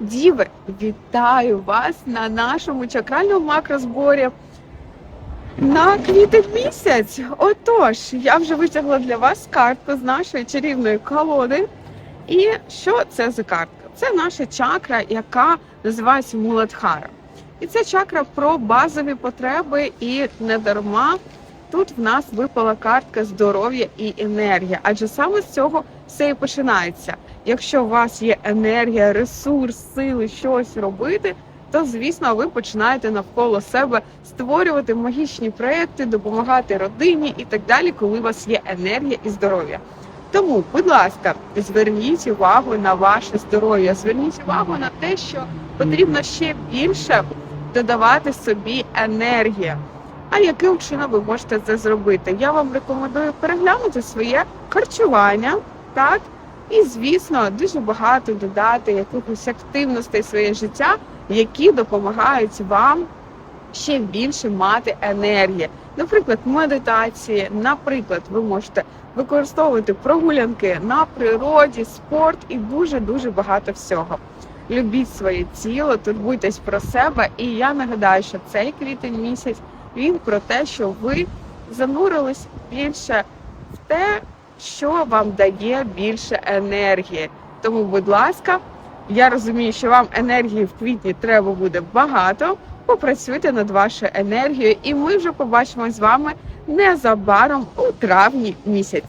Діви, вітаю вас на нашому чакральному макрозборі на квітень місяць. Отож, я вже витягла для вас картку з нашої чарівної колоди. І що це за картка? Це наша чакра, яка називається Муладхара. І це чакра про базові потреби, і не дарма тут в нас випала картка здоров'я і енергія. Адже саме з цього все і починається. Якщо у вас є енергія, ресурс, сили щось робити, то звісно ви починаєте навколо себе створювати магічні проекти, допомагати родині і так далі, коли у вас є енергія і здоров'я. Тому, будь ласка, зверніть увагу на ваше здоров'я, зверніть увагу на те, що потрібно ще більше додавати собі енергії. А яким чином ви можете це зробити? Я вам рекомендую переглянути своє харчування, так і звісно, дуже багато додати якихось активностей своє життя, які допомагають вам ще більше мати енергії. Наприклад, медитації, наприклад, ви можете використовувати прогулянки на природі, спорт і дуже дуже багато всього. Любіть своє тіло, турбуйтесь про себе. І я нагадаю, що цей квітень місяць він про те, що ви занурились більше в те, що вам дає більше енергії. Тому, будь ласка, я розумію, що вам енергії в квітні треба буде багато. Попрацюйте над вашою енергією, і ми вже побачимо з вами незабаром у травні місяці.